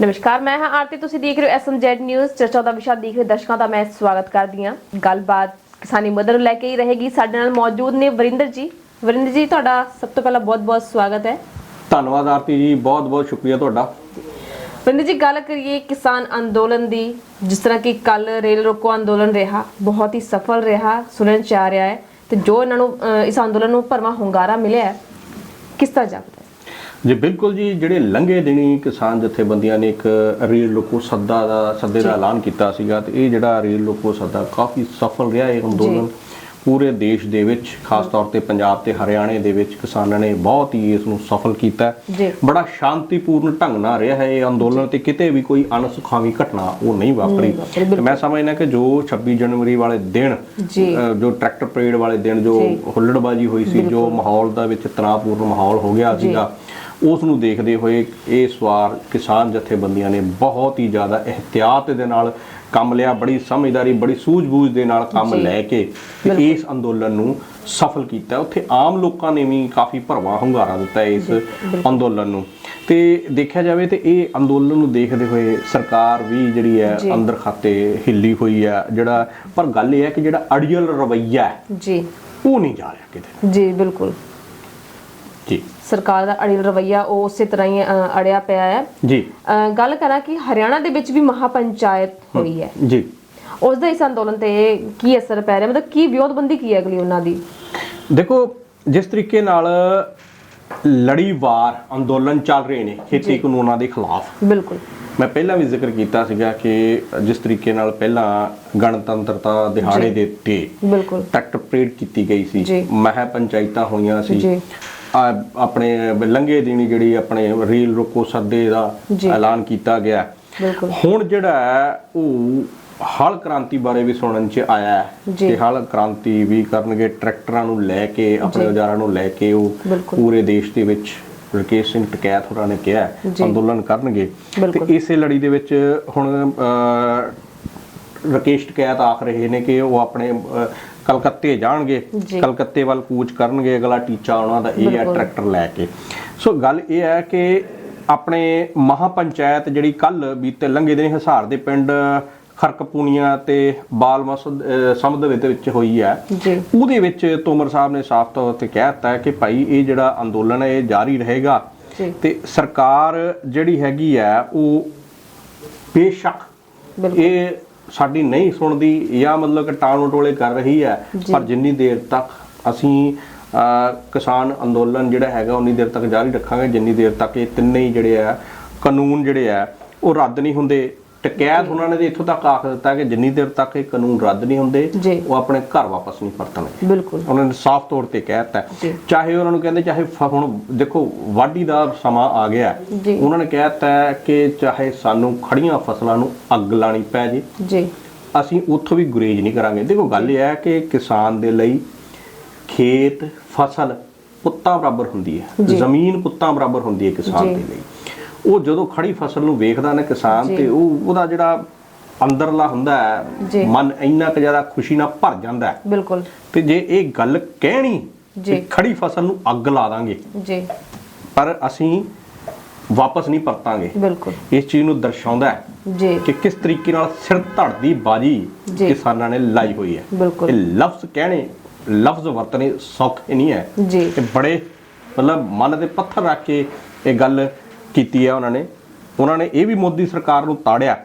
ਨਮਸਕਾਰ ਮੈਂ ਹਾਂ ਆਰਤੀ। ਤੁਸੀਂ ਦੇਖ ਰਹੇ ਹੋ ਐਸਐਮਜੈਡ ਨਿਊਜ਼ ਚਰਚਾ ਦਾ ਵਿਸ਼ਾ ਦੇਖ ਰਹੇ ਦਰਸ਼ਕਾਂ ਦਾ ਮੈਂ ਸਵਾਗਤ ਕਰਦੀ ਹਾਂ। ਗੱਲਬਾਤ ਕਿਸਾਨੀ ਮਦਦ ਨੂੰ ਲੈ ਕੇ ਹੀ ਰਹੇਗੀ। ਸਾਡੇ ਨਾਲ ਮੌਜੂਦ ਨੇ ਵਰਿੰਦਰ ਜੀ। ਵਰਿੰਦਰ ਜੀ ਤੁਹਾਡਾ ਸਭ ਤੋਂ ਪਹਿਲਾਂ ਬਹੁਤ-ਬਹੁਤ ਸਵਾਗਤ ਹੈ। ਧੰਨਵਾਦ ਆਰਤੀ ਜੀ। ਬਹੁਤ ਬਹੁਤ ਸ਼ੁਕਰੀਆ ਤੁਹਾਡਾ। ਵਰਿੰਦਰ ਜੀ ਗੱਲ ਕਰੀਏ ਕਿਸਾਨ ਅੰਦੋਲਨ ਦੀ ਜਿਸ ਤਰ੍ਹਾਂ ਕਿ ਕੱਲ ਰੇਲ ਰੋਕੋ ਅੰਦੋਲਨ ਰਿਹਾ ਬਹੁਤ ਹੀ ਸਫਲ ਰਿਹਾ ਸੁਣਨ ਚ ਆ ਰਿਹਾ ਹੈ। ਤੇ ਜੋ ਇਹਨਾਂ ਨੂੰ ਇਸ ਅੰਦੋਲਨ ਨੂੰ ਭਰਵਾਂ ਹੁੰਗਾਰਾ ਮਿਲਿਆ ਕਿਸ ਤਰ੍ਹਾਂ ਜਾਪਦਾ ਹੈ? ਜੀ ਬਿਲਕੁਲ ਜੀ ਜਿਹੜੇ ਲੰਘੇ ਦਿਨੀ ਕਿਸਾਨ ਜਥੇਬੰਦੀਆਂ ਨੇ ਇੱਕ ਰੇਲ ਲੋਕੋ ਸੱਦਾ ਦਾ ਸੱਦੇ ਦਾ ਐਲਾਨ ਕੀਤਾ ਸੀਗਾ ਤੇ ਇਹ ਜਿਹੜਾ ਰੇਲ ਲੋਕੋ ਸੱਦਾ ਕਾਫੀ ਸਫਲ ਰਿਹਾ ਇਹ ਅੰਦੋਲਨ ਪੂਰੇ ਦੇਸ਼ ਦੇ ਵਿੱਚ ਖਾਸ ਤੌਰ ਤੇ ਪੰਜਾਬ ਤੇ ਹਰਿਆਣੇ ਦੇ ਵਿੱਚ ਕਿਸਾਨਾਂ ਨੇ ਬਹੁਤ ਹੀ ਇਸ ਨੂੰ ਸਫਲ ਕੀਤਾ। ਬੜਾ ਸ਼ਾਂਤੀਪੂਰਨ ਢੰਗ ਨਾਲ ਰਿਹਾ ਹੈ ਇਹ ਅੰਦੋਲਨ ਤੇ ਕਿਤੇ ਵੀ ਕੋਈ ਅਣਸੁਖਾਵੀ ਘਟਨਾ ਉਹ ਨਹੀਂ ਵਾਪਰੀ। ਮੈਂ ਸਮਝਦਾ ਕਿ ਜੋ 26 ਜਨਵਰੀ ਵਾਲੇ ਦਿਨ ਜੀ। ਟਰੈਕਟਰ ਪਰੇਡ ਵਾਲੇ ਦਿਨ ਜੀ। ਹੁੱਲੜਬਾਜੀ ਹੋਈ ਸੀ ਜੋ ਮਾਹੌਲ ਦਾ ਵਿੱਚ ਤਣਾਅਪੂਰਨ ਮਾਹੌਲ ਹੋ ਗਿਆ ਸੀਗਾ ਉਸ ਨੂੰ ਦੇਖਦੇ ਹੋਏ ਇਸ ਵਾਰ ਕਿਸਾਨ ਜਥੇਬੰਦੀਆਂ ਨੇ ਬਹੁਤ ਹੀ ਜ਼ਿਆਦਾ ਇhtiyat ਦੇ ਨਾਲ ਕੰਮ ਲਿਆ ਬੜੀ ਸਮਝਦਾਰੀ ਬੜੀ ਸੂਝ-ਬੂਝ ਦੇ ਨਾਲ ਕੰਮ। ਲੈ ਕੇ ਇਸ ਅੰਦੋਲਨ ਨੂੰ ਸਫਲ ਕੀਤਾ। ਉੱਥੇ ਆਮ ਲੋਕਾਂ ਨੇ ਵੀ ਕਾਫੀ ਭਰਵਾਂ ਹੁੰਗਾਰਾ ਦਿੱਤਾ ਇਸ ਅੰਦੋਲਨ ਨੂੰ। ਤੇ ਦੇਖਿਆ ਜਾਵੇ ਤੇ ਇਹ ਅੰਦੋਲਨ ਨੂੰ ਦੇਖਦੇ ਹੋਏ ਸਰਕਾਰ ਵੀ ਜਿਹੜੀ ਹੈ। ਅੰਦਰ ਖਾਤੇ ਹਿੱਲੀ ਹੋਈ ਹੈ। ਜਿਹੜਾ ਪਰ ਗੱਲ ਇਹ ਹੈ ਕਿ ਜਿਹੜਾ ਅੜੀਅਲ ਰਵੱਈਆ ਹੈ ਜੀ। ਉਹ ਨਹੀਂ ਜਾ ਰਿਹਾ ਕਿਤੇ। ਜੀ ਬਿਲਕੁਲ। ਜੀ। ਸਰਕਾਰ ਦਾ ਅੜਿਲ ਰਵਈਆ ਉਹ ਉਸੇ ਤਰ੍ਹਾਂ ਹੀ ਅ, ਅੜਿਆ ਪਿਆ ਹੈ। ਜੀ। ਗੱਲ ਕਰਾਂ ਕਿ ਹਰਿਆਣਾ ਦੇ ਵਿੱਚ ਵੀ ਮਹਾਪੰਚਾਇਤ ਹੋਈ ਹੈ। ਜੀ। ਉਸ ਦਾ ਇਸ ਅੰਦੋਲਨ ਤੇ ਕੀ ਅਸਰ ਪੈ ਰਿਹਾ? ਮਤਲਬ ਕੀ ਵਿਉਂਤਬੰਦੀ ਕੀ ਹੈ ਅਗਲੀ ਉਹਨਾਂ ਦੀ? ਦੇਖੋ ਜਿਸ ਤਰੀਕੇ ਨਾਲ ਲੜੀਵਾਰ ਅੰਦੋਲਨ ਚੱਲ ਰਹੇ ਨੇ ਖੇਤੀ ਕਾਨੂੰਨਾਂ ਦੇ ਖਿਲਾਫ। ਬਿਲਕੁਲ। ਮੈਂ ਪਹਿਲਾਂ ਵੀ ਜ਼ਿਕਰ ਕੀਤਾ ਸੀਗਾ ਕਿ ਜਿਸ ਤਰੀਕੇ ਨਾਲ ਪਹਿਲਾਂ ਗਣਤੰਤਰਤਾ ਦਿਹਾੜੇ ਦੇ ਉੱਤੇ ਬਿਲਕੁਲ। ਟਰੈਕਟਰ ਪਰੇਡ ਕੀਤੀ ਗਈ ਜੀ। ਸੀ। ਮਹਿ ਪੰਚਾਇਤਾਂ ਹੋਈਆਂ ਸੀ। ਜੀ। ਆ, ਆਪਣੇ ਲੰਘੇ ਦਿਨੀ ਜਿਹੜੀ ਆਪਣੇ ਰੇਲ ਰੋਕੋ ਸੱਦੇ ਦਾ। ਐਲਾਨ ਕੀਤਾ ਗਿਆ ਹੁਣ ਜਿਹੜਾ ਉਹ ਹਲ ਕ੍ਰਾਂਤੀ ਬਾਰੇ ਵੀ ਸੁਣਨ ਚ ਆਇਆ ਹੈ। ਕਿ ਹਲ ਕ੍ਰਾਂਤੀ ਵੀ ਕਰਨਗੇ ਟਰੈਕਟਰਾਂ ਨੂੰ ਲੈ ਕੇ ਆਪਣੇ ਔਜ਼ਾਰਾਂ ਨੂੰ ਲੈ ਕੇ ਉਹ। ਪੂਰੇ ਦੇਸ਼ ਦੇ ਵਿੱਚ ਰਕੇਸ਼ ਸਿੰਘ ਟਕੈਤ ਹੋਰਾਂ ਨੇ ਕਿਹਾ। ਅੰਦੋਲਨ ਕਰਨਗੇ। ਤੇ ਇਸੇ ਲੜੀ ਦੇ ਵਿੱਚ ਹੁਣ ਰਕੇਸ਼ ਟਕੈਤ ਆਖ ਰਹੇ ਨੇ ਕਿ ਉਹ ਆਪਣੇ ਕਲਕੱਤੇ ਜਾਣਗੇ। ਕਲਕੱਤੇ ਵੱਲ ਕੂਚ ਕਰਨਗੇ ਅਗਲਾ ਟੀਚਾ ਉਹਨਾਂ ਦਾ ਇਹ ਹੈ। ਟਰੈਕਟਰ ਲੈ ਕੇ। ਸੋ ਗੱਲ ਇਹ ਹੈ ਕਿ ਆਪਣੇ ਮਹਾਪੰਚਾਇਤ ਜਿਹੜੀ ਕੱਲ ਬੀਤੇ ਲੰਘੇ ਦਿਨ ਹਿਸਾਰ ਦੇ ਪਿੰਡ ਖਰਕਪੂਨੀਆਂ ਤੇ ਬਾਲ ਮਸਦ ਦੇ ਵਿੱਚ ਹੋਈ ਹੈ। ਉਹਦੇ ਵਿੱਚ ਤੋਮਰ ਸਾਹਿਬ ਨੇ ਸਾਫ਼ ਤੌਰ ਤੇ ਕਹਿ ਦਿੱਤਾ ਕਿ ਭਾਈ ਇਹ ਜਿਹੜਾ ਅੰਦੋਲਨ ਹੈ ਇਹ ਜਾਰੀ ਰਹੇਗਾ। ਤੇ ਸਰਕਾਰ ਜਿਹੜੀ ਹੈਗੀ ਹੈ ਉਹ ਬੇਸ਼ੱਕ ਇਹ ਸਾਡੀ ਨਹੀਂ ਸੁਣਦੀ ਜਾਂ ਮਤਲਬ ਕਿ ਟਾਲ ਟੋਲੇ ਕਰ ਰਹੀ ਹੈ। ਪਰ ਜਿੰਨੀ ਦੇਰ ਤੱਕ ਅਸੀਂ ਕਿਸਾਨ ਅੰਦੋਲਨ ਜਿਹੜਾ ਹੈਗਾ ਉਨੀ ਦੇਰ ਤੱਕ ਜਾਰੀ ਰੱਖਾਂਗੇ ਜਿੰਨੀ ਦੇਰ ਤੱਕ ਇਹ ਤਿੰਨੇ ਹੀ ਜਿਹੜੇ ਆ ਕਾਨੂੰਨ ਜਿਹੜੇ ਆ ਉਹ ਰੱਦ ਨਹੀਂ ਹੁੰਦੇ ਟਕੈਤ ਉਹਨਾਂ ਨੇ ਇੱਥੋਂ ਤੱਕ ਆਖ ਦਿੱਤਾ ਕਿ ਜਿੰਨੀ ਦੇਰ ਤੱਕ ਇਹ ਕਾਨੂੰਨ ਰੱਦ ਨਹੀਂ ਹੁੰਦੇ। ਉਹ ਆਪਣੇ ਘਰ ਵਾਪਸ ਨਹੀਂ ਪਰਤਣਗੇ ਬਿਲਕੁਲ ਉਹਨਾਂ ਨੇ ਸਾਫ਼ ਤੌਰ ਤੇ ਕਹਿ ਦਿੱਤਾ ਜੀ। ਚਾਹੇ ਉਹਨਾਂ ਨੂੰ ਕਹਿੰਦੇ ਚਾਹੇ ਹੁਣ ਦੇਖੋ ਵਾਢੀ ਦਾ ਸਮਾਂ ਆ ਗਿਆ। ਉਹਨਾਂ ਨੇ ਕਹਿ ਦਿੱਤਾ ਕਿ ਚਾਹੇ ਸਾਨੂੰ ਖੜੀਆਂ ਫਸਲਾਂ ਨੂੰ ਅੱਗ ਲਾਣੀ ਪੈ ਜੇ ਜੀ ਅਸੀਂ ਉੱਥੋਂ ਵੀ ਗੁਰੇਜ ਨਹੀਂ ਕਰਾਂਗੇ ਦੇਖੋ ਗੱਲ ਇਹ ਹੈ ਕਿ ਕਿਸਾਨ ਦੇ ਲਈ ਖੇਤ ਫਸਲ ਪੁੱਤਾਂ ਬਰਾਬਰ ਹੁੰਦੀ ਹੈ। ਜ਼ਮੀਨ ਪੁੱਤਾਂ ਬਰਾਬਰ ਹੁੰਦੀ ਹੈ ਕਿਸਾਨ। ਦੇ ਲਈ ਉਹ ਜਦੋਂ ਖੜੀ ਫਸਲ ਨੂੰ ਵੇਖਦਾ ਨਾ ਕਿਸਾਨ। ਤੇ ਉਹ ਉਹਦਾ ਜਿਹੜਾ ਅੰਦਰਲਾ ਹੁੰਦਾ। ਹੈ ਮਨ ਇੰਨਾ ਕੁ ਜ਼ਿਆਦਾ ਖੁਸ਼ੀ ਨਾਲ ਭਰ ਜਾਂਦਾ ਹੈ ਬਿਲਕੁਲ ਤੇ ਜੇ ਇਹ ਗੱਲ ਕਹਿਣੀ ਜੀ। ਖੜੀ ਫਸਲ ਨੂੰ ਅੱਗ ਲਾ ਦਾਂਗੇ ਜੀ ਪਰ ਅਸੀਂ ਵਾਪਸ ਨਹੀਂ ਪਰਤਾਂਗੇ ਬਿਲਕੁਲ ਇਸ ਚੀਜ਼ ਨੂੰ ਦਰਸਾਉਂਦਾ ਹੈ ਜੀ ਕਿ ਕਿਸ ਤਰੀਕੇ ਨਾਲ ਸਿਰ ਧੜ ਦੀ ਬਾਜੀ। ਕਿਸਾਨਾਂ ਨੇ ਲਾਈ ਹੋਈ ਹੈ ਬਿਲਕੁਲ। ਇਹ ਲਫ਼ਜ਼ ਕਹਿਣੇ ਲਫ਼ਜ਼ ਵਰਤਣੇ ਸੌਖੇ ਨਹੀਂ ਹੈ ਜੀ ਇਹ ਬੜੇ ਮਤਲਬ ਮਨ ਦੇ ਪੱਥਰ ਰੱਖ ਕੇ ਇਹ ਗੱਲ ਕੀਤੀ ਹੈ ਉਹਨਾਂ ਨੇ ਉਹਨਾਂ ਨੇ ਇਹ ਵੀ ਮੋਦੀ ਸਰਕਾਰ ਨੂੰ ਤਾੜਿਆ।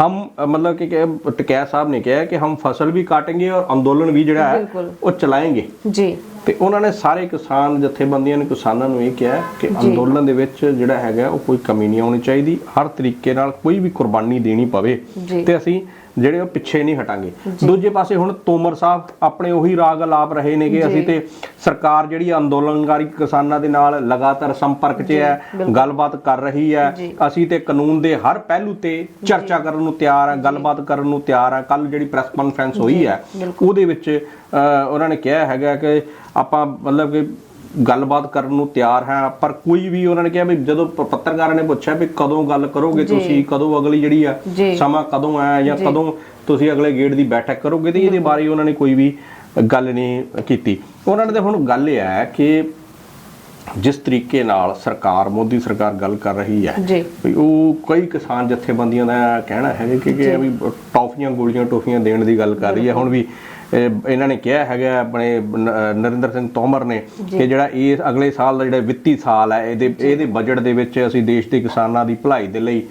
ਹਮ ਅ, ਮਤਲਬ ਕਿ ਟਕੈਤ ਸਾਹਿਬ ਨੇ ਕਿਹਾ ਕਿ ਹਮ ਫਸਲ ਵੀ ਕਾਟेंगे ਔਰ ਅੰਦੋਲਨ ਵੀ ਜਿਹੜਾ ਹੈ। ਉਹ ਚਲਾਏंगे ਜੀ ਤੇ ਉਹਨਾਂ ਨੇ ਸਾਰੇ ਕਿਸਾਨ ਜਥੇਬੰਦੀਆਂ ਨੇ ਕਿਸਾਨਾਂ ਨੂੰ ਇਹ ਕਿਹਾ ਕਿ। ਅੰਦੋਲਨ ਦੇ ਵਿੱਚ ਜਿਹੜਾ ਹੈਗਾ ਉਹ ਕੋਈ ਕਮੀ ਨਹੀਂ ਆਉਣੀ ਚਾਹੀਦੀ ਹਰ ਤਰੀਕੇ ਨਾਲ ਕੋਈ ਵੀ ਕੁਰਬਾਨੀ ਦੇਣੀ ਪਵੇ। ਤੇ ਅਸੀਂ ਜਿਹੜੇ ਉਹ ਪਿੱਛੇ ਨਹੀਂ ਹਟਾਂਗੇ ਦੂਜੇ ਪਾਸੇ ਹੁਣ ਤੋਮਰ ਸਾਹਿਬ ਆਪਣੇ ਉਹੀ ਰਾਗ ਆਲਾਪ ਰਹੇ ਨੇ ਕਿ ਜੀ। ਅਸੀਂ ਤੇ ਸਰਕਾਰ ਜਿਹੜੀ ਅੰਦੋਲਨਕਾਰੀ ਕਿਸਾਨਾਂ ਦੇ ਨਾਲ ਲਗਾਤਾਰ ਸੰਪਰਕ 'ਚ ਹੈ। ਗੱਲਬਾਤ ਕਰ ਰਹੀ ਹੈ। ਅਸੀਂ ਤੇ ਕਾਨੂੰਨ ਦੇ ਹਰ ਪਹਿਲੂ ਤੇ ਚਰਚਾ ਕਰਨ ਨੂੰ ਤਿਆਰ ਹਾਂ ਗੱਲਬਾਤ ਕਰਨ ਨੂੰ ਤਿਆਰ ਹਾਂ ਕੱਲ ਜਿਹੜੀ ਪ੍ਰੈਸ ਕਾਨਫਰੰਸ ਹੋਈ ਹੈ। ਉਹਦੇ ਵਿੱਚ ਉਹਨਾਂ ਨੇ ਕਿਹਾ ਹੈਗਾ ਕਿ ਆਪਾਂ ਮਤਲਬ ਕਿ ਗੱਲਬਾਤ ਕਰਨ ਨੂੰ ਤਿਆਰ ਹਾਂ ਪਰ ਕੋਈ ਵੀ ਉਹਨਾਂ ਨੇ ਕਿਹਾ ਵੀ ਜਦੋਂ ਪੱਤਰਕਾਰਾਂ ਨੇ ਪੁੱਛਿਆ ਵੀ ਕਦੋਂ ਗੱਲ ਕਰੋਗੇ। ਤੁਸੀਂ ਕਦੋਂ ਅਗਲੀ ਜਿਹੜੀ ਆ। ਸਮਾਂ ਕਦੋਂ ਹੈ ਜਾਂ। ਕਦੋਂ ਤੁਸੀਂ ਅਗਲੇ ਗੇੜ ਦੀ ਬੈਠਕ ਕਰੋਗੇ ਤੇ ਇਹਦੇ ਬਾਰੇ ਉਹਨਾਂ ਨੇ ਕੋਈ ਵੀ ਗੱਲ ਨਹੀਂ ਕੀਤੀ ਉਹਨਾਂ ਨੇ ਤੇ ਹੁਣ ਗੱਲ ਇਹ ਹੈ ਕਿ ਜਿਸ ਤਰੀਕੇ ਨਾਲ ਸਰਕਾਰ ਮੋਦੀ ਸਰਕਾਰ ਗੱਲ ਕਰ ਰਹੀ ਹੈ ਵੀ ਉਹ ਕਈ ਕਿਸਾਨ ਜਥੇਬੰਦੀਆਂ ਦਾ ਕਹਿਣਾ ਹੈ ਕਿ ਕਿ ਵੀ ਟੌਫੀਆਂ ਗੋਲੀਆਂ ਟੋਫੀਆਂ ਦੇਣ ਦੀ ਗੱਲ ਕਰ ਰਹੀ ਹੈ ਹੁਣ ਵੀ ਇਹਨਾਂ ਨੇ ਕਿਹਾ ਹੈਗਾ ਆਪਣੇ ਨਰਿੰਦਰ ਸਿੰਘ ਤੋਮਰ ਨੇ ਕਿ ਜਿਹੜਾ ਇਹ ਅਗਲੇ ਸਾਲ ਦਾ ਜਿਹੜਾ ਵਿੱਤੀ ਸਾਲ ਹੈ ਇਹਦੇ ਇਹਦੇ ਬਜਟ ਦੇ ਵਿੱਚ ਅਸੀਂ ਦੇਸ਼ ਦੇ ਕਿਸਾਨਾਂ ਦੀ ਭਲਾਈ ਦੇ ਲਈ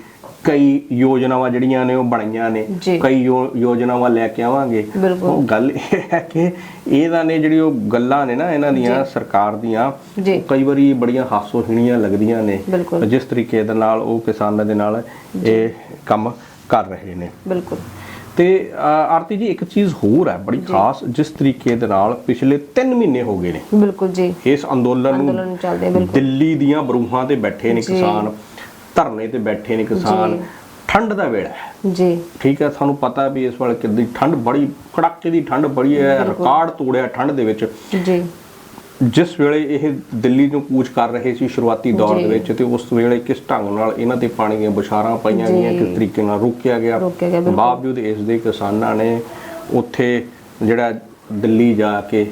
ਕਈ ਯੋਜਨਾਵਾਂ ਜਿਹੜੀਆਂ ਨੇ ਉਹ ਬਣਾਈਆਂ ਨੇ। ਕਈ ਯੋਜਨਾਵਾਂ ਲੈ ਕੇ ਆਵਾਂਗੇ। ਉਹ ਗੱਲ ਇਹ ਹੈ ਕਿ ਇਹਨਾਂ ਨੇ ਜਿਹੜੀ ਉਹ ਗੱਲਾਂ ਨੇ ਨਾ ਇਹਨਾਂ ਦੀਆਂ ਸਰਕਾਰ ਦੀਆਂ ਕਈ ਵਾਰੀ ਬੜੀਆਂ ਹਾਸੋਹੀਣੀਆਂ ਲੱਗਦੀਆਂ ਨੇ। ਜਿਸ ਤਰੀਕੇ ਦੇ ਨਾਲ ਉਹ ਕਿਸਾਨਾਂ ਦੇ ਨਾਲ ਇਹ ਕੰਮ ਕਰ ਰਹੇ ਨੇ। ਬਿਲਕੁਲ। ਤੇ ਆਰਤੀ ਜੀ ਇੱਕ ਚੀਜ਼ ਹੋਰ ਹੈ ਬੜੀ ਖਾਸ ਜਿਸ ਤਰੀਕੇ ਦੇ ਨਾਲ ਪਿਛਲੇ 3 ਮਹੀਨੇ ਹੋ ਗਏ ਨੇ। ਬਿਲਕੁਲ ਜੀ। ਇਸ ਅੰਦੋਲਨ ਨੂੰ ਚੱਲਦੇ ਬਿਲਕੁਲ। ਦਿੱਲੀ ਦੀਆਂ ਬਰੂਹਾਂ ਤੇ ਬੈਠੇ ਨੇ। ਕਿਸਾਨ ਧਰਨੇ ਤੇ ਬੈਠੇ ਨੇ ਕਿਸਾਨ। ਠੰਡ ਦਾ ਵੇੜਾ ਹੈ। ਜੀ। ਠੀਕ ਹੈ ਸਾਨੂੰ ਪਤਾ ਵੀ ਇਸ ਵੇਲੇ ਕਿੰਨੀ ਠੰਡ ਬੜੀ ਕੜਾਕੇ ਦੀ ਠੰਡ ਬੜੀ ਹੈ ਰਿਕਾਰਡ ਤੋੜਿਆ ਠੰਡ ਦੇ ਵਿੱਚ। ਜੀ। ਜਿਸ ਵੇਲੇ ਇਹ ਦਿੱਲੀ ਨੂੰ ਕੂਚ ਕਰ ਰਹੇ ਸੀ ਸ਼ੁਰੂਆਤੀ ਦੌਰ ਦੇ। ਵਿੱਚ ਤੇ ਉਸ ਵੇਲੇ ਕਿਸ ਢੰਗ ਨਾਲ ਇਹਨਾਂ ਤੇ ਪਾਣੀ ਦੀਆਂ ਬੁਛਾਰਾਂ ਪਾਈਆਂ। ਗਈਆਂ ਕਿਸ ਤਰੀਕੇ ਨਾਲ ਰੋਕਿਆ ਗਿਆ। ਬਾਵਜੂਦ ਇਸ ਦੇ ਕਿਸਾਨਾਂ ਨੇ ਉੱਥੇ ਜਿਹੜਾ ਦਿੱਲੀ ਜਾ ਕੇ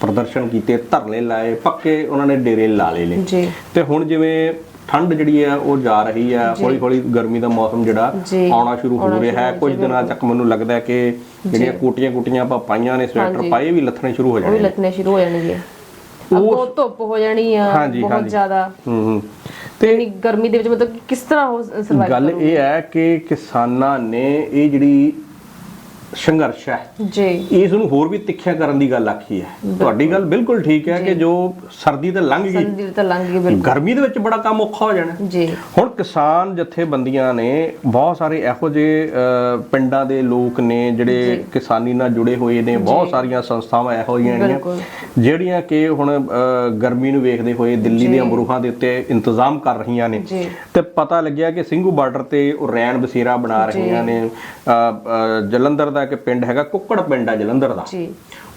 ਪ੍ਰਦਰਸ਼ਨ ਕੀਤੇ ਧਰਨੇ ਲਾਏ ਪੱਕੇ ਉਹਨਾਂ ਨੇ ਡੇਰੇ ਲਾ ਲਏ ਨੇ ਤੇ ਹੁਣ ਜਿਵੇਂ ਠੰਡ ਜਿਹੜੀ ਹੈ ਉਹ ਜਾ ਰਹੀ ਹੈ ਹੌਲੀ ਹੌਲੀ ਗਰਮੀ ਦਾ ਮੌਸਮ ਜਿਹੜਾ। ਆਉਣਾ ਸ਼ੁਰੂ ਹੋ ਰਿਹਾ ਹੈ ਕੁਝ ਦਿਨਾਂ ਤੱਕ ਮੈਨੂੰ ਲੱਗਦਾ ਕਿ ਜਿਹੜੀਆਂ ਕੋਟੀਆਂ ਕੋਟੀਆਂ ਆਪਾਂ ਪਾਈਆਂ ਨੇ ਸਵੈਟਰ। ਪਾਏ ਵੀ ਲੱਥਣੇ ਸ਼ੁਰੂ ਹੋ ਉਹ ਵੀ ਜਾਣੇ ਨੇ ਲੱਤਨੇ ਸ਼ੁਰੂ ਹੋ ਜਾਣਗੇ ਅੱਗੋਂ ਧੁੱਪ ਹੋ ਜਾਣੀ ਆ ਹਾਂਜੀ, ਬਹੁਤ ਹਾਂਜੀ। ਜ਼ਿਆਦਾ। ਹੂੰ ਹੂੰ। ਤੇ ਗਰਮੀ ਦੇ ਵਿੱਚ ਮਤਲਬ ਕਿ ਕਿਸ ਤਰ੍ਹਾਂ ਉਹ ਸਰਵਾਈਵ ਗੱਲ ਇਹ ਹੈ ਕਿ ਕਿਸਾਨਾਂ ਨੇ ਇਹ ਜਿਹੜੀ ਸੰਘਰਸ਼ ਹੈ। ਜੀ। ਇਸ ਨੂੰ ਹੋਰ ਵੀ ਤਿੱਖਿਆ ਕਰਨ ਦੀ ਗੱਲ ਆਖੀ ਹੈ। ਤੁਹਾਡੀ ਗੱਲ ਬਿਲਕੁਲ ਠੀਕ ਹੈ ਕਿ ਜੋ। ਸਰਦੀ ਤਾਂ ਲੰਘ ਗਈ। ਸੰਦੀ ਤਾਂ ਲੰਘ ਗਈ ਬਿਲਕੁਲ। ਗਰਮੀ ਦੇ ਵਿੱਚ ਬੜਾ ਕੰਮ ਔਖਾ ਹੋ ਜਾਣਾ। ਜੀ। ਹੁਣ ਕਿਸਾਨ ਜਥੇਬੰਦੀਆਂ ਨੇ ਬਹੁਤ ਸਾਰੇ ਇਹੋ ਜਿਹੇ ਪਿੰਡਾਂ ਦੇ ਲੋਕ ਨੇ ਜਿਹੜੇ ਕਿਸਾਨੀ ਨਾਲ ਜੁੜੇ ਹੋਏ ਨੇ। ਬਹੁਤ ਸਾਰੀਆਂ ਸੰਸਥਾਵਾਂ ਇਹੋ ਜਿਹੀਆਂ ਨੇ। ਜਿਹੜੀਆਂ ਕਿ ਹੁਣ ਗਰਮੀ ਨੂੰ ਵੇਖਦੇ ਹੋਏ ਦਿੱਲੀ ਦੀਆਂ ਬਰੂਹਾਂ ਦੇ ਉੱਤੇ ਇੰਤਜ਼ਾਮ ਕਰ ਰਹੀਆਂ ਨੇ। ਤੇ ਪਤਾ ਲੱਗਿਆ ਕਿ ਸਿੰਘੂ ਬਾਰਡਰ ਤੇ ਉਹ ਰੈਣ ਬਸੇਰਾ ਬਣਾ ਰਹੀਆਂ ਨੇ। ਜਲੰਧਰ ਦਾ ਇੱਕ ਪਿੰਡ ਹੈਗਾ ਕੁੱਕੜ ਪਿੰਡ ਆ ਜਲੰਧਰ ਦਾ। ਜੀ।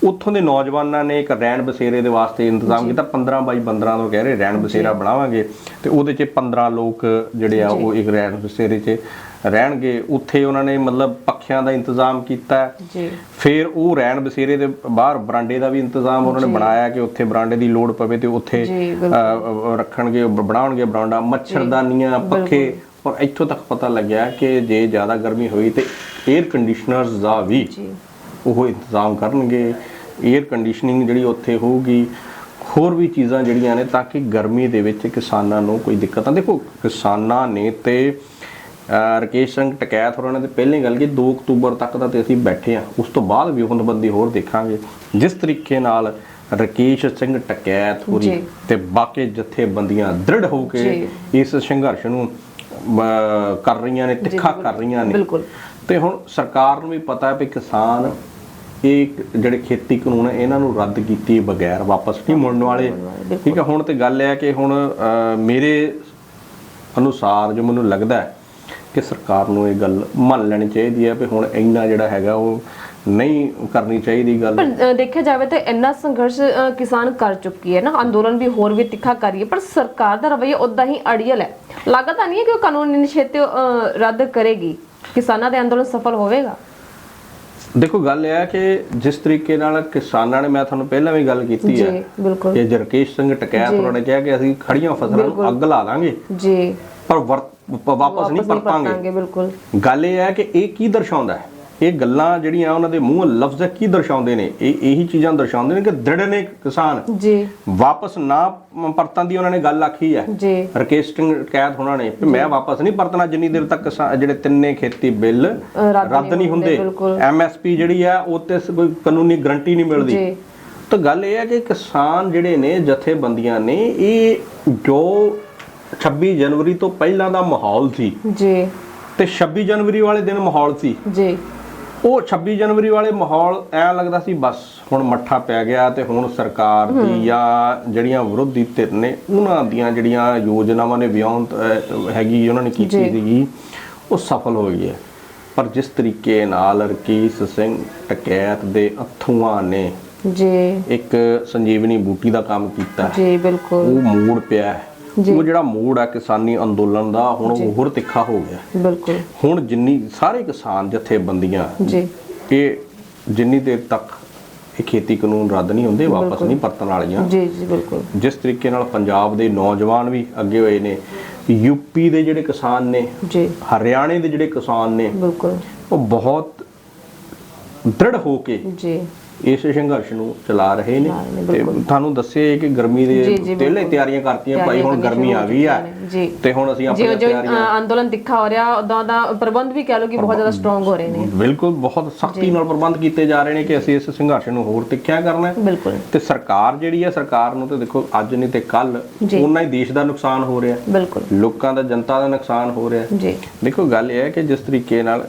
ਉੱਥੋਂ ਦੇ ਨੌਜਵਾਨਾਂ ਨੇ ਇੱਕ ਰੈਣ ਬਸੇਰੇ ਦੇ ਵਾਸਤੇ ਇੰਤਜ਼ਾਮ ਕੀਤਾ 15 ਬਾਈ 15 ਤੋਂ ਕਹਿ ਰਹੇ ਰੈਣ ਬਸੇਰਾ ਬਣਾਵਾਂਗੇ ਤੇ ਉਹਦੇ 'ਚ 15 ਲੋਕ ਜਿਹੜੇ ਆ ਉਹ ਇੱਕ ਰੈਣ ਬਸੇਰੇ 'ਚ ਰਹਿਣਗੇ। ਉੱਥੇ ਉਹਨਾਂ ਨੇ ਮਤਲਬ ਪੱਖਿਆਂ ਦਾ ਇੰਤਜ਼ਾਮ ਕੀਤਾ। ਜੀ। ਫਿਰ ਉਹ ਰੈਣ ਬਸੇਰੇ ਦੇ ਬਾਹਰ ਬਰਾਂਡੇ ਦਾ ਵੀ ਇੰਤਜ਼ਾਮ ਉਹਨਾਂ ਨੇ ਬਣਾਇਆ ਕਿ ਉੱਥੇ ਬਰਾਂਡੇ ਦੀ ਲੋੜ ਪਵੇ ਤੇ ਉੱਥੇ ਰੱਖਣਗੇ ਬਣਾਉਣਗੇ ਬਰਾਂਡਾ। ਮੱਛਰਦਾਨੀਆਂ ਪੱਖੇ ਔਰ ਇੱਥੋਂ ਤੱਕ ਪਤਾ ਲੱਗਿਆ ਕਿ ਜੇ ਜ਼ਿਆਦਾ ਗਰਮੀ ਹੋਈ ਤੇ 에ਅਰ ਕੰਡੀਸ਼ਨਰਸ ਦਾ ਵੀ ਉਹ ਇੰਤਜ਼ਾਮ ਕਰਨਗੇ। 에ਅਰ ਕੰਡੀਸ਼ਨਿੰਗ ਜਿਹੜੀ ਉੱਥੇ ਹੋਊਗੀ ਹੋਰ ਵੀ ਚੀਜ਼ਾਂ ਜਿਹੜੀਆਂ ਨੇ ਤਾਂ ਕਿ ਗਰਮੀ ਦੇ ਵਿੱਚ ਕਿਸਾਨਾਂ ਨੂੰ ਕੋਈ ਦਿੱਕਤ ਨਾ ਦੇਖੋ। ਕਿਸਾਨਾਂ ਨੇ ਤੇ ਰਕੇਸ਼ ਸਿੰਘ ਟਕੈਤ ਹੋਰਾਂ ਨੇ ਤੇ ਪਹਿਲਾਂ ਗੱਲ ਕੀਤੀ 2 ਅਕਤੂਬਰ ਤੱਕ ਦਾ ਤੇ ਅਸੀਂ ਬੈਠੇ ਆ ਉਸ ਤੋਂ ਬਾਅਦ ਵੀ ਹੁਕਮਬੰਦੀ ਹੋਰ ਦੇਖਾਂਗੇ। ਜਿਸ ਤਰੀਕੇ ਨਾਲ ਰਕੇਸ਼ ਸਿੰਘ ਟਕੈਤ ਹੋਰੀ। ਤੇ ਬਾਕੀ ਜਥੇਬੰਦੀਆਂ ਦ੍ਰਿੜ ਹੋ ਕੇ। ਇਸ ਸੰਘਰਸ਼ ਨੂੰ ਕਰ ਰਹੀਆਂ ਨੇ ਤਿੱਖਾ ਕਰ ਰਹੀਆਂ ਨੇ। ਬਿਲਕੁਲ। ਤੇ ਹੁਣ ਸਰਕਾਰ ਨੂੰ ਵੀ ਪਤਾ ਹੈ ਕਿ ਕਿਸਾਨ ਇਹ ਜਿਹੜੇ ਖੇਤੀ ਕਾਨੂੰਨ ਇਹਨਾਂ ਨੂੰ ਰੱਦ ਕੀਤੇ ਬਗੈਰ ਵਾਪਸ ਨਹੀਂ ਮੁੜਨ ਵਾਲੇ। ਠੀਕ ਹੈ ਹੁਣ ਤੇ ਗੱਲ ਇਹ ਹੈ ਕਿ ਹੁਣ ਮੇਰੇ ਅਨੁਸਾਰ ਜੋ ਮੈਨੂੰ ਲੱਗਦਾ ਹੈ ਕਿ ਸਰਕਾਰ ਨੂੰ ਇਹ ਗੱਲ ਮੰਨ ਲੈਣੀ ਚਾਹੀਦੀ ਹੈ ਵੀ ਹੁਣ ਇੰਨਾ ਜਿਹੜਾ ਹੈਗਾ ਉਹ ਨਹੀਂ ਕਰਨੀ ਚਾਹੀਦੀ ਗੱਲ। ਪਰ ਦੇਖਿਆ ਜਾਵੇ ਤਾਂ ਇੰਨਾ ਸੰਘਰਸ਼ ਕਿਸਾਨ ਕਰ ਚੁੱਕੀ ਹੈ ਨਾ। ਅੰਦੋਲਨ ਵੀ ਹੋਰ ਵੀ ਤਿੱਖਾ ਕਰੀਏ ਪਰ ਸਰਕਾਰ ਦਾ ਰਵੱਈਆ ਉਦਾਂ ਹੀ ਅੜੀਅਲ ਹੈ। ਲੱਗਦਾ ਨਹੀਂ ਹੈ ਕਿ ਉਹ ਕਾਨੂੰਨੀ ਨਿਸ਼ੇਧ ਅ, ਰੱਦ ਕਰੇਗੀ। ਕਿਸਾਨਾਂ ਦੇ ਅੰਦੋਲਨ ਸਫਲ ਹੋਵੇਗਾ? ਦੇਖੋ ਗੱਲ ਇਹ ਹੈ ਕਿ ਜਿਸ ਤਰੀਕੇ ਨਾਲ ਕਿਸਾਨਾਂ ਨੇ ਮੈਂ ਤੁਹਾਨੂੰ ਪਹਿਲਾਂ ਵੀ ਗੱਲ ਕੀਤੀ ਜੀ ਹੈ ਬਿਲਕੁਲ। ਕਿ ਜਰਕੇਸ਼ ਸਿੰਘ ਟਕੈਤ ਉਹਨਾਂ ਨੇ ਕਿਹਾ ਕਿ ਅਸੀਂ ਖੜੀਆਂ ਫਸਲਾਂ ਨੂੰ ਅੱਗ ਲਾ ਦਾਂਗੇ। ਜੀ। ਪਰ ਵਾਪਸ ਨਹੀਂ ਪਰਤਾਂਗੇ। ਪਰਤਾਂਗੇ ਬਿਲਕੁਲ। ਗੱਲ ਇਹ ਹੈ ਕਿ ਇਹ ਕੀ ਦਰਸਾਉਂਦਾ ਹੈ? ਇਹ ਗੱਲਾਂ ਜਿਹੜੀਆਂ ਉਹਨਾਂ ਦੇ ਮੂੰਹ ਲਫ਼ਜ਼ ਕੀ ਦਰਸਾਉਂਦੇ ਨੇ? ਇਹ ਇਹੀ ਚੀਜ਼ਾਂ ਦਰਸਾਉਂਦੇ ਨੇ ਕਿ ਦ੍ਰਿੜ ਨੇ ਕਿਸਾਨ। ਜੀ। ਵਾਪਸ ਨਾ ਪਰਤਣ ਦੀ ਉਹਨਾਂ ਨੇ ਗੱਲ ਆਖੀ ਹੈ। ਜੀ। ਰਕੇਸ਼ ਸਿੰਘ ਕੈਦ ਹੋਣਾ ਨੇ। ਵੀ ਮੈਂ ਵਾਪਸ ਨਹੀਂ ਪਰਤਣਾ ਜਿੰਨੀ ਦੇਰ ਤੱਕ ਜਿਹੜੇ ਤਿੰਨੇ ਖੇਤੀ ਬਿੱਲ ਰੱਦ ਨਹੀਂ ਹੁੰਦੇ। ਐਮਐਸਪੀ ਜਿਹੜੀ ਆ ਉਹ ਤੇ ਕੋਈ ਕਾਨੂੰਨੀ ਗਰੰਟੀ ਨਹੀਂ ਮਿਲਦੀ। ਜੀ। ਤਾਂ ਗੱਲ ਇਹ ਹੈ ਕਿ ਕਿਸਾਨ ਜਿਹੜੇ ਨੇ ਜਥੇਬੰਦੀਆਂ ਨੇ ਇਹ ਜੋ 26 ਜਨਵਰੀ ਤੋਂ ਪਹਿਲਾਂ ਦਾ ਮਾਹੌਲ ਸੀ ਜੀ। ਤੇ 26 ਜਨਵਰੀ ਵਾਲੇ ਦਿਨ ਮਾਹੌਲ ਸੀ। ਜੀ। ਉਹ 26 ਜਨਵਰੀ ਵਾਲੇ ਮਾਹੌਲ ਐ ਲੱਗਦਾ ਸੀ ਬਸ ਹੁਣ ਮੱਠਾ ਪੈ ਗਿਆ ਤੇ ਹੁਣ ਸਰਕਾਰ ਦੀ ਜਾਂ ਜਿਹੜੀਆਂ ਵਿਰੋਧੀ ਧਿਰ ਨੇ ਉਹਨਾਂ ਦੀਆਂ ਜਿਹੜੀਆਂ ਯੋਜਨਾਵਾਂ ਨੇ ਵਿਉਂਤ ਹੈਗੀ ਉਹਨਾਂ ਨੇ ਕੀਤੀ। ਸੀਗੀ ਉਹ ਸਫਲ ਹੋ ਗਈ ਹੈ ਪਰ ਜਿਸ ਤਰੀਕੇ ਨਾਲ ਰਕੀਸ ਸਿੰਘ ਟਕੈਤ ਦੇ ਅਥੂਆਂ ਨੇ ਜੀ ਇੱਕ ਸੰਜੀਵਨੀ ਬੂਟੀ ਦਾ ਕੰਮ ਕੀਤਾ ਜੀ ਬਿਲਕੁਲ ਉਹ ਮੂਡ ਪਿਆ ਹੈ। ਉਹ ਜਿਹੜਾ ਮੂਡ ਆ ਕਿਸਾਨੀ ਅੰਦੋਲਨ ਦਾ ਹੁਣ ਉਹ ਹੋਰ ਤਿੱਖਾ ਹੋ ਗਿਆ। ਬਿਲਕੁਲ। ਹੁਣ ਜਿੰਨੀ ਸਾਰੇ ਕਿਸਾਨ ਜਥੇਬੰਦੀਆਂ ਜੀ। ਇਹ ਜਿੰਨੀ ਦੇਰ ਤੱਕ ਇਹ ਖੇਤੀ ਕਾਨੂੰਨ ਰੱਦ ਨਹੀਂ ਹੁੰਦੇ ਵਾਪਸ। ਨਹੀਂ ਪਰਤਣ ਵਾਲੀਆਂ। ਜੀ ਜੀ ਬਿਲਕੁਲ। ਜਿਸ ਤਰੀਕੇ ਨਾਲ ਪੰਜਾਬ ਦੇ ਨੌਜਵਾਨ ਵੀ ਅੱਗੇ ਹੋਏ ਨੇ ਯੂਪੀ ਦੇ ਜਿਹੜੇ ਕਿਸਾਨ ਨੇ ਜੀ। ਹਰਿਆਣੇ ਦੇ ਜਿਹੜੇ ਕਿਸਾਨ ਨੇ ਬਿਲਕੁਲ। ਉਹ ਬਹੁਤ ਦ੍ਰਿੜ ਹੋ ਕੇ ਜੀ। ਇਸ ਸੰਘਰਸ਼ ਨੂੰ ਚਲਾ ਰਹੇ ਨੇ। ਤੇ। ਤੁਹਾਨੂੰ ਦੱਸੇ ਕਿ ਗਰਮੀ ਦੇ ਪਹਿਲੇ। ਤਿਆਰੀਆਂ ਕਰਤੀਆਂ ਭਾਈ ਹੁਣ ਗਰਮੀ ਆ ਗਈ ਆ। ਤੇ ਹੁਣ ਅਸੀਂ ਜਿਵੇਂ ਤਿਆਰੀਆਂ ਅੰਦੋਲਨ ਤਿੱਖਾ ਹੋ ਰਿਹਾ ਉਦਾਂ ਦਾ ਪ੍ਰਬੰਧ ਵੀ ਕਹਿ ਲਓ ਕਿ ਬਹੁਤ ਜ਼ਿਆਦਾ ਸਟਰੋਂਗ ਹੋ ਰਹੇ ਨੇ। ਬਿਲਕੁਲ ਬਹੁਤ ਸਖਤੀ ਨਾਲ ਪ੍ਰਬੰਧ ਕੀਤੇ ਜਾ ਰਹੇ ਨੇ ਕਿ ਅਸੀਂ ਇਸ ਸੰਘਰਸ਼ ਨੂੰ ਹੋਰ ਤਿੱਖਿਆ ਕਰਨਾ ਹੈ। ਤੇ ਸਰਕਾਰ ਜਿਹੜੀ ਹੈ ਸਰਕਾਰ ਨੂੰ ਤੇ ਦੇਖੋ ਅੱਜ ਨਹੀਂ ਤੇ ਕੱਲ। ਉਹਨਾਂ ਹੀ ਦੇਸ਼ ਦਾ ਨੁਕਸਾਨ ਹੋ ਰਿਹਾ। ਬਿਲਕੁਲ। ਲੋਕਾਂ ਦਾ ਜਨਤਾ ਦਾ ਨੁਕਸਾਨ ਹੋ ਰਿਹਾ। ਜੀ। ਦੇਖੋ ਗੱਲ ਇਹ ਹੈ ਕਿ ਜਿਸ ਤਰੀਕੇ ਨਾਲ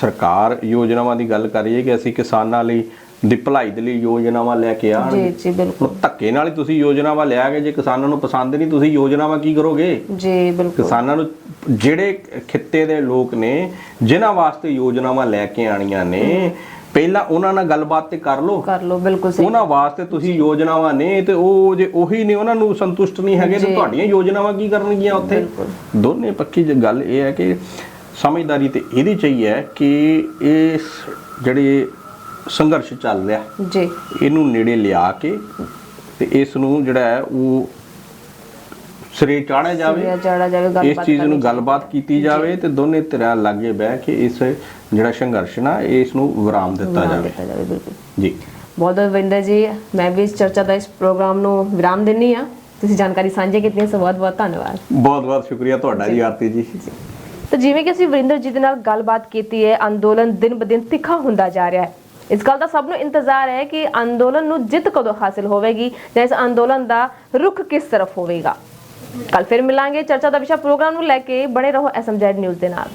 ਸਰਕਾਰ ਯੋਜਨਾਵਾਂ ਦੀ ਗੱਲ ਕਰ ਰਹੀ ਹੈ ਕਿ ਅਸੀਂ ਕਿਸਾਨਾਂ ਲਈ ਦੀ ਭਲਾਈ ਦੇ ਲਈ ਯੋਜਨਾਵਾਂ ਲੈ ਕੇ ਜੀ ਆਣਗੇ ਜੀ ਬਿਲਕੁਲ। ਧੱਕੇ ਨਾਲ ਹੀ ਤੁਸੀਂ ਯੋਜਨਾਵਾਂ ਲਿਆ ਕੇ ਜੇ ਕਿਸਾਨਾਂ ਨੂੰ ਪਸੰਦ ਨਹੀਂ ਤੁਸੀਂ ਯੋਜਨਾਵਾਂ ਕੀ ਕਰੋਗੇ? ਜੀ ਬਿਲਕੁਲ। ਕਿਸਾਨਾਂ ਨੂੰ ਜਿਹੜੇ ਖਿੱਤੇ ਦੇ ਲੋਕ ਨੇ ਜਿਨ੍ਹਾਂ ਵਾਸਤੇ ਯੋਜਨਾਵਾਂ ਲੈ ਕੇ ਆਣੀਆਂ ਨੇ ਪਹਿਲਾਂ ਉਹਨਾਂ ਨਾਲ ਗੱਲਬਾਤ ਤੇ ਕਰ ਲਓ। ਕਰ ਲਓ ਬਿਲਕੁਲ ਸਹੀ। ਉਹਨਾਂ ਵਾਸਤੇ ਤੁਸੀਂ ਯੋਜਨਾਵਾਂ ਨੇ ਤੇ ਉਹ ਜੇ ਉਹੀ ਨੇ ਉਹਨਾਂ ਨੂੰ ਸੰਤੁਸ਼ਟ ਨਹੀਂ ਹੈਗੇ ਤੇ ਜੀ। ਤੁਹਾਡੀਆਂ ਯੋਜਨਾਵਾਂ ਕੀ ਕਰਨਗੀਆਂ ਉੱਥੇ। ਦੋਨੇ ਪੱਕੀ ਜੇ ਗੱਲ ਇਹ ਹੈ ਕਿ ਸਮਝਦਾਰੀ ਤੇ ਇਹਦੀ ਚਾਹੀਏ ਕਿ ਇਸ ਜਿਹੜੇ ਸੰਘਰਸ਼ ਚੱਲ ਰਿਹਾ। ਜੀ। ਇਹਨੂੰ ਨੇੜੇ ਲਿਆ ਕੇ ਤੇ ਇਸ ਨੂੰ ਜਿਹੜਾ ਹੈ ਉਹ ਸਿਰੇ ਚਾੜਿਆ ਜਾਵੇ। ਚਾੜਿਆ ਜਾਵੇ ਇਸ ਗੱਲਬਾਤ ਚੀਜ਼ ਕਰਨੀ ਨੂੰ ਗੱਲਬਾਤ ਕੀਤੀ ਜਾਵੇ ਤੇ ਦੋਨੇ ਧਿਰਾਂ ਲਾਗੇ ਬਹਿ ਕੇ ਇਸ ਜਿਹੜਾ ਸੰਘਰਸ਼ ਨਾ ਇਸ ਨੂੰ ਵਿਰਾਮ ਦਿੱਤਾ ਜਾਵੇ। ਜੀ। ਬਹੁਤ ਬਹੁਤ ਵਿੰਦਰ ਜੀ ਮੈਂ ਵੀ ਇਸ ਚਰਚਾ ਦਾ ਇਸ ਪ੍ਰੋਗਰਾਮ ਨੂੰ ਵਿਰਾਮ ਦਿੰਨੀ ਆ ਤੁਸੀਂ ਜਾਣਕਾਰੀ ਸਾਂਝੀ ਕੀਤੀ ਇਸ ਬਹੁਤ ਬਹੁਤ ਧੰਨਵਾਦ। ਬਹੁਤ ਬਹੁਤ ਸ਼ੁਕਰੀਆ ਤੁਹਾਡਾ ਜੀ ਆਰਤੀ ਜੀ। ਤਾਂ ਜਿਵੇਂ ਕਿ ਅਸੀਂ ਵਰਿੰਦਰ ਜੀ ਦੇ ਨਾਲ ਗੱਲਬਾਤ ਕੀਤੀ ਹੈ ਅੰਦੋਲਨ ਦਿਨ ਬ ਦਿਨ ਤਿੱਖਾ ਹੁੰਦਾ ਜਾ ਰਿਹਾ ਹੈ। ਇਸ ਗੱਲ ਦਾ ਸਭ ਨੂੰ ਇੰਤਜ਼ਾਰ ਹੈ ਕਿ ਅੰਦੋਲਨ ਨੂੰ ਜਿੱਤ ਕਦੋਂ ਹਾਸਿਲ ਹੋਵੇਗੀ ਜਾਂ ਇਸ ਅੰਦੋਲਨ ਦਾ ਰੁਖ ਕਿਸ ਤਰਫ ਹੋਵੇਗਾ। ਕੱਲ ਫਿਰ ਮਿਲਾਂਗੇ ਚਰਚਾ ਦਾ ਵਿਸ਼ਾ ਪ੍ਰੋਗਰਾਮ ਨੂੰ ਲੈ ਕੇ, ਬਣੇ ਰਹੋ ਐਸਐਮਜ਼ੈਡ ਨਿਊਜ਼ ਦੇ ਨਾਲ।